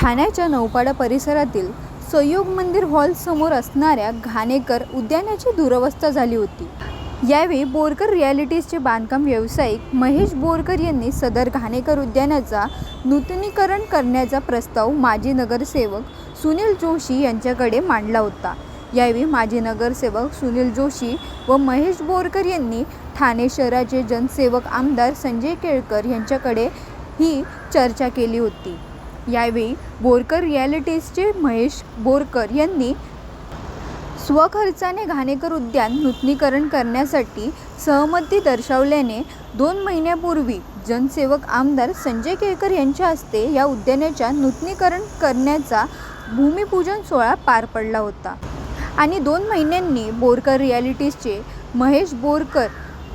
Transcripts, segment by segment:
ठाण्याच्या नौपाडा परिसरातील संयोग मंदिर हॉल समोर असणाऱ्या घाणेकर उद्यानाची दुरवस्था झाली होती. यावेळी बोरकर रियालिटीजचे बांधकाम व्यावसायिक महेश बोरकर यांनी सदर घाणेकर उद्यानाचा नूतनीकरण करण्याचा प्रस्ताव माजी नगरसेवक सुनील जोशी यांच्याकडे मांडला होता. यावेळी माजी नगरसेवक सुनील जोशी व महेश बोरकर यांनी ठाणे शहराचे जनसेवक आमदार संजय केळकर यांच्याकडे ही चर्चा केली होती. यावेळी बोरकर रियालिटीजचे महेश बोरकर यांनी स्वखर्चाने घाणेकर उद्यान नूतनीकरण करण्यासाठी सहमती दर्शवल्याने दोन महिन्यापूर्वी जनसेवक आमदार संजय केळकर यांच्या हस्ते या उद्यानाच्या नूतनीकरण करण्याचा भूमिपूजन सोहळा पार पडला होता. आणि दोन महिन्यांनी बोरकर रियालिटीजचे महेश बोरकर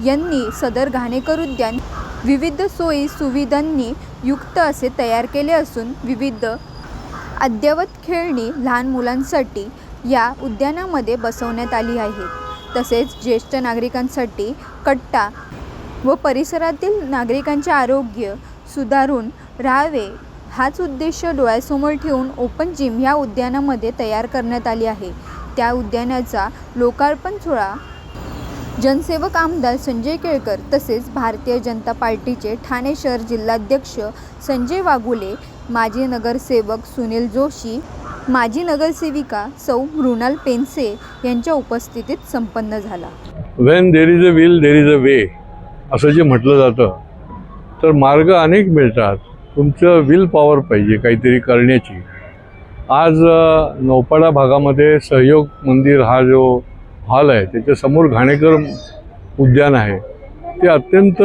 यांनी सदर घाणेकर उद्यान विविध सोयी सुविधांनी युक्त असे तयार केले असून विविध अद्ययावत खेळणी लहान मुलांसाठी या उद्यानामध्ये बसवण्यात आली आहेत. तसेच ज्येष्ठ नागरिकांसाठी कट्टा व परिसरातील नागरिकांचे आरोग्य सुधारून राहावे हाच उद्देश डोळ्यासमोर ठेवून ओपन जिम ह्या उद्यानामध्ये तयार करण्यात आली आहे. त्या उद्यानाचा लोकार्पण सोहळा जनसेवक आमदार संजय केळकर तसेच भारतीय जनता पार्टीचे ठाणे शहर जिल्हाध्यक्ष संजय वाघुले माजी नगरसेवक सुनील जोशी माजी नगरसेविका सौ मृणाल पेनसे यांच्या उपस्थितीत संपन्न झाला. When there is a will there is a way असं जे म्हटलं जातं तर मार्ग अनेक मिळतात. तुमचं विल पॉवर पाहिजे काहीतरी करण्याची. आज नौपाडा भागामध्ये सहयोग मंदिर हा जो हॉल आहे त्याच्यासमोर घाणेकर उद्यान आहे. ते अत्यंत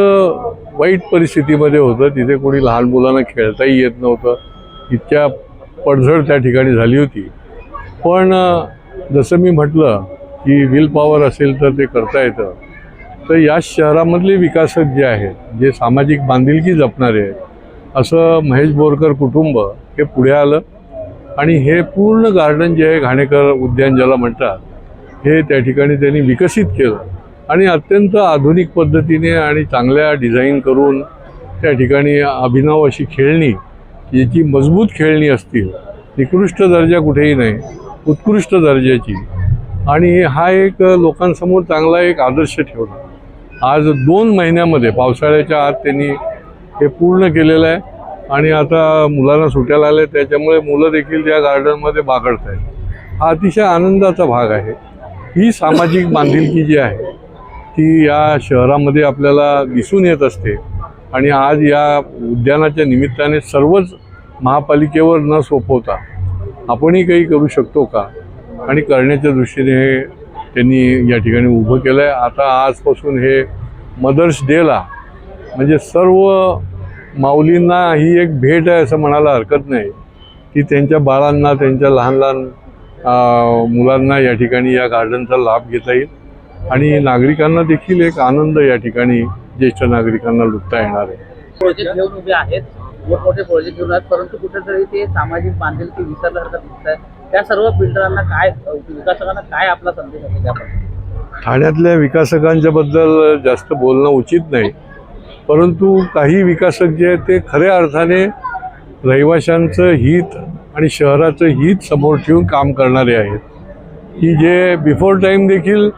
वाईट परिस्थितीमध्ये होतं. तिथे कोणी लहान मुलांना खेळताही येत नव्हतं. इतक्या पडझड त्या ठिकाणी झाली होती. पण जसं मी म्हटलं की विल पॉवर असेल तर ते करता येतं. तर या शहरामधले विकासक जे आहेत जे सामाजिक बांधिलकी जपणारे आहेत असं महेश बोरकर कुटुंब हे पुढे आलं. आणि हे पूर्ण गार्डन जे आहे घाणेकर उद्यान ज्याला म्हणतात हे त्या ठिकाणी त्यांनी विकसित केलं. आणि अत्यंत आधुनिक पद्धतीने आणि चांगल्या डिझाईन करून त्या ठिकाणी अभिनव अशी खेळणी याची मजबूत खेळणी असतील निकृष्ट दर्जा कुठेही नाही उत्कृष्ट दर्जाची. आणि हा एक लोकांसमोर चांगला एक आदर्श ठेवला. आज दोन महिन्यामध्ये पावसाळ्याच्या आत त्यांनी हे पूर्ण केलेलं आहे. आणि आता मुलांना सुट्याला आले त्याच्यामुळे मुलं देखील त्या गार्डनमध्ये बागडत आहेत हा अतिशय आनंदाचा भाग आहे. ही सामाजिक बांधिलकी जी आहे ती या शहरामध्ये आपल्याला दिसून येत असते. आणि आज या उद्यानाच्या निमित्ताने सर्वच महापालिकेवर न सोपवता आपणही काही करू शकतो का? आणि करण्याच्या दृष्टीने हे त्यांनी या ठिकाणी उभं केलं आहे आता आजपासून हे मदर्स डेला म्हणजे सर्व माऊलींना ही एक भेट आहे असं म्हणायला हरकत नाही. की त्यांच्या बाळांना त्यांच्या लहान लहान मुलांना या ठिकाणी या गार्डनचा लाभ घेता येईल. आणि नागरिकांना देखील एक आनंद या ठिकाणी ज्येष्ठ नागरिकांना लुटता येणार आहे. प्रोजेक्ट घेऊन उभे आहेत. मोठमोठे प्रोजेक्ट घेऊन आहेत. परंतु कुठेतरी ते सामाजिक बांधिलकी विसरल्यासारखं दिसत आहे त्या सर्व बिल्डरांना काय विकासकांना काय आपला संदेश असेल त्याबद्दल? ठाण्यातल्या विकासकांच्या बद्दल जास्त बोलणं उचित नाही. परंतु काही विकासक जे आहेत ते खऱ्या अर्थाने रहिवाशांचं हित आणि शहराचं हित समोर ठेवून काम करणारे आहेत. की जे बिफोर टाईम देखील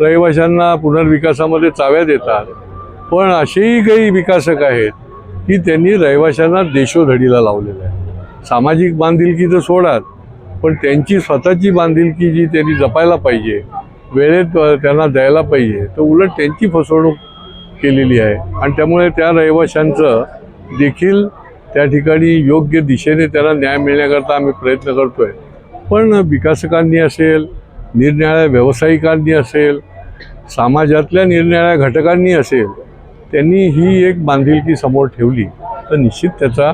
रहिवाशांना पुनर्विकासामध्ये चाव्या देतात पण असेही काही विकासक आहेत की त्यांनी रहिवाशांना देशोधडीला लावलेलं आहे. सामाजिक बांधिलकी तर सोडात पण त्यांची स्वतःची बांधिलकी जी त्यांनी जपायला पाहिजे वेळेत त्यांना द्यायला पाहिजे तर उलट त्यांची फसवणूक केलेली आहे. आणि त्यामुळे त्या रहिवाशांचं देखील त्या ठिकाणी योग्य दिशेने त्यांना न्याय मिळण्याकरता आम्ही प्रयत्न करतोय. पण विकासकांनी असेल निरनिराळ्या व्यावसायिकांनी असेल समाजातल्या निरनिळ्या घटकांनी असेल त्यांनी ही एक बांधिलकी समोर ठेवली. तर निश्चित त्याचा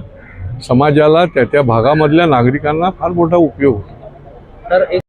समाजाला त्या त्या भागामधल्या नागरिकांना फार मोठा उपयोग होतो. तर एक